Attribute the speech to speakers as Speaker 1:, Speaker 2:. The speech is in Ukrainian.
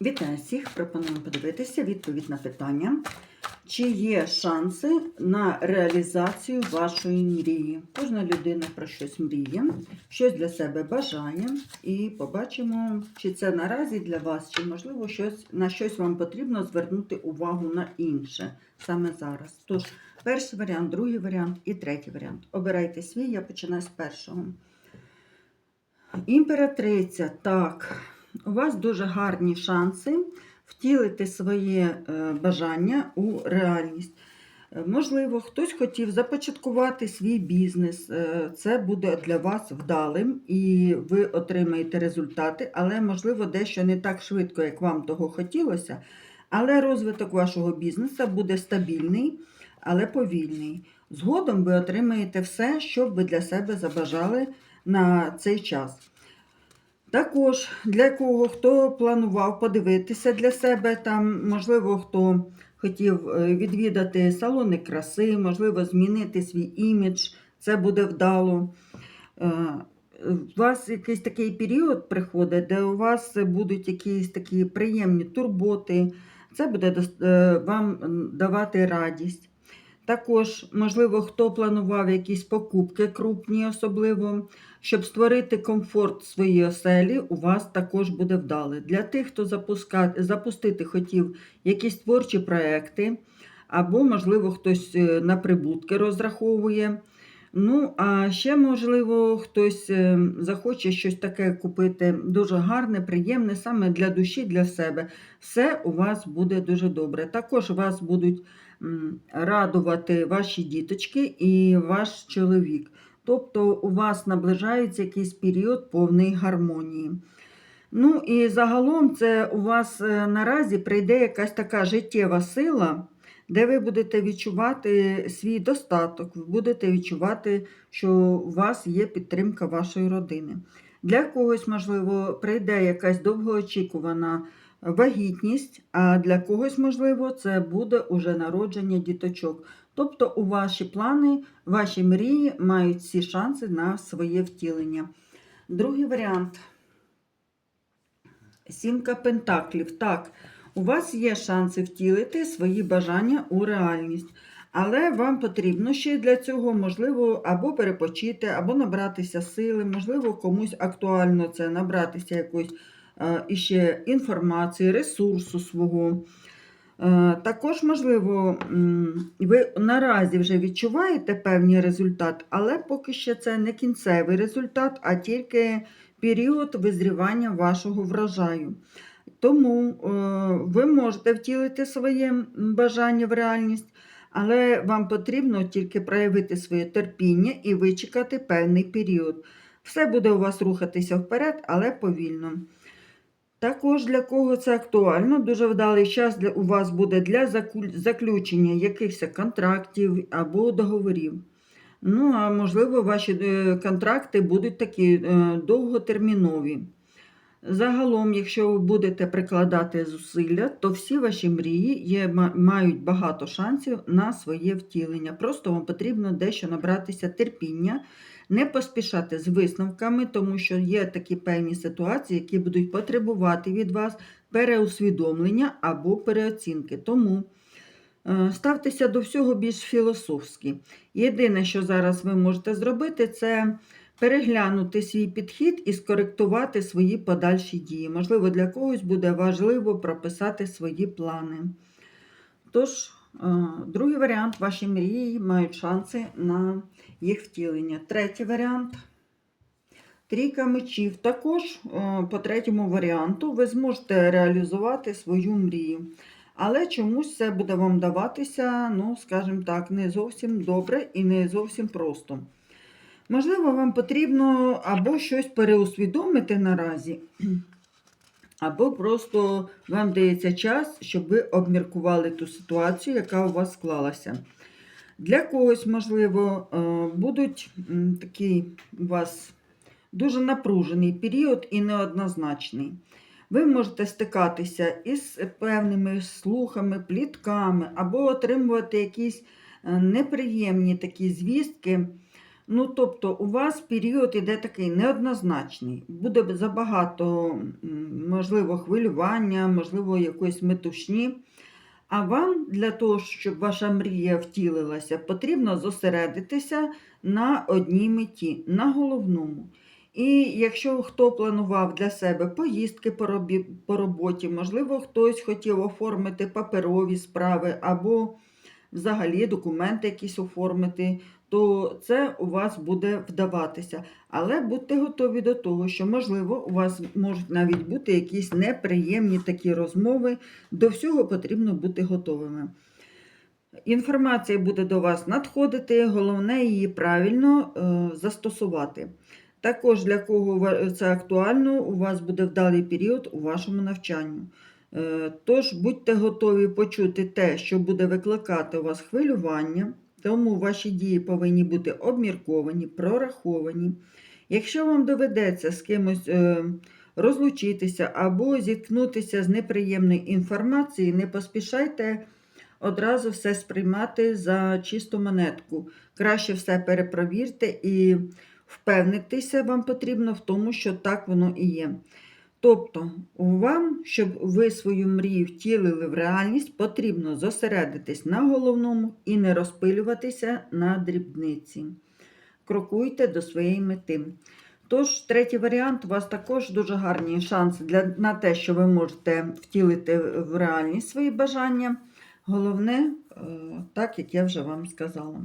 Speaker 1: Вітаю всіх! Пропонуємо подивитися відповідь на питання, чи є шанси на реалізацію вашої мрії. Кожна людина про щось мріє, щось для себе бажає, і побачимо, чи це наразі для вас, чи можливо щось, на щось вам потрібно звернути увагу на інше саме зараз. Тож, перший варіант, другий варіант і третій варіант. Обирайте свій, я починаю з першого. Імператриця, так, у вас дуже гарні шанси втілити своє е, бажання у реальність. Е, Можливо, хтось хотів започаткувати свій бізнес. Е, Це буде для вас вдалим і ви отримаєте результати, але, можливо, дещо не так швидко, як вам того хотілося. Але розвиток вашого бізнесу буде стабільний, але повільний. Згодом ви отримаєте все, що ви для себе забажали на цей час. Також для кого хто планував подивитися для себе, там, можливо, хто хотів е, відвідати салони краси, можливо, змінити свій імідж, це буде вдало. Е, У вас якийсь такий період приходить, де у вас будуть якісь такі приємні турботи, це буде е, вам давати радість. Також, можливо, хто планував якісь покупки крупні, особливо, щоб створити комфорт своїй оселі, у вас також буде вдале. Для тих, хто запуска... запустити хотів якісь творчі проекти, або, можливо, хтось е, на прибутки розраховує. Ну, а ще, можливо, хтось е, захоче щось таке купити дуже гарне, приємне, саме для душі, для себе. Все у вас буде дуже добре. Також у вас будуть радувати ваші діточки і ваш чоловік. Тобто у вас наближається якийсь період повної гармонії. Ну і загалом це у вас е, наразі прийде якась така життєва сила, де ви будете відчувати свій достаток, ви будете відчувати, що у вас є підтримка вашої родини. Для когось, можливо, прийде якась довгоочікувана вагітність, а для когось, можливо, це буде уже народження діточок. Тобто у ваші плани, ваші мрії мають всі шанси на своє втілення. Другий варіант. Сімка пентаклів. Так, у вас є шанси втілити свої бажання у реальність. Але вам потрібно ще для цього, можливо, або перепочити, або набратися сили, можливо, комусь актуально це набратися якоїсь іще інформації, ресурсу свого. Е, Також, можливо, ви наразі вже відчуваєте певний результат, але поки що це не кінцевий результат, а тільки період визрівання вашого врожаю. Тому е, ви можете втілити своє бажання в реальність, але вам потрібно тільки проявити своє терпіння і вичекати певний період. Все буде у вас рухатися вперед, але повільно. Також для кого це актуально, дуже вдалий час для, у вас буде для заключення якихось контрактів або договорів. Ну, а можливо, ваші е, контракти будуть такі е, довготермінові. Загалом, якщо ви будете прикладати зусилля, то всі ваші мрії є, мають багато шансів на своє втілення. Просто вам потрібно дещо набратися терпіння, не поспішати з висновками, тому що є такі певні ситуації, які будуть потребувати від вас переусвідомлення або переоцінки. Тому е, ставтеся до всього більш філософськи. Єдине, що зараз ви можете зробити, це переглянути свій підхід і скоректувати свої подальші дії. Можливо, для когось буде важливо прописати свої плани. Тож, другий варіант, ваші мрії мають шанси на їх втілення. Третій варіант. Трійка мечів. Також е, по третьому варіанту ви зможете реалізувати свою мрію. Але чомусь це буде вам даватися, ну, скажімо так, не зовсім добре і не зовсім просто. Можливо, вам потрібно або щось переусвідомити наразі, або просто вам дається час, щоб ви обміркували ту ситуацію, яка у вас склалася. Для когось, можливо, е, будуть такий у вас дуже напружений період і неоднозначний. Ви можете стикатися із певними слухами, плітками, або отримувати якісь е, неприємні такі звістки. Ну, тобто, у вас період іде такий неоднозначний. Буде забагато, можливо, хвилювання, можливо, якоїсь метушні. А вам для того, щоб ваша мрія втілилася, потрібно зосередитися на одній меті, на головному. І якщо хто планував для себе поїздки по, робі, по роботі, можливо, хтось хотів оформити паперові справи або взагалі документи якісь оформити, то це у вас буде вдаватися. Але будьте готові до того, що, можливо, у вас можуть навіть бути якісь неприємні такі розмови. До всього потрібно бути готовими. Інформація буде до вас надходити, головне її правильно е, застосувати. Також для кого це актуально, у вас буде вдалий період у вашому навчанні. Е, Тож будьте готові почути те, що буде викликати у вас хвилювання, тому ваші дії повинні бути обмірковані, прораховані. Якщо вам доведеться з кимось е, розлучитися або зіткнутися з неприємною інформацією, не поспішайте одразу все сприймати за чисту монетку. Краще все перепровірте і впевнитися вам потрібно в тому, що так воно і є. Тобто, вам, щоб ви свою мрію втілили в реальність, потрібно зосередитись на головному і не розпилюватися на дрібниці. Крокуйте до своєї мети. Тож, третій варіант, у вас також дуже гарні шанси для, на те, що ви можете втілити в реальність свої бажання. Головне, е, так як я вже вам сказала.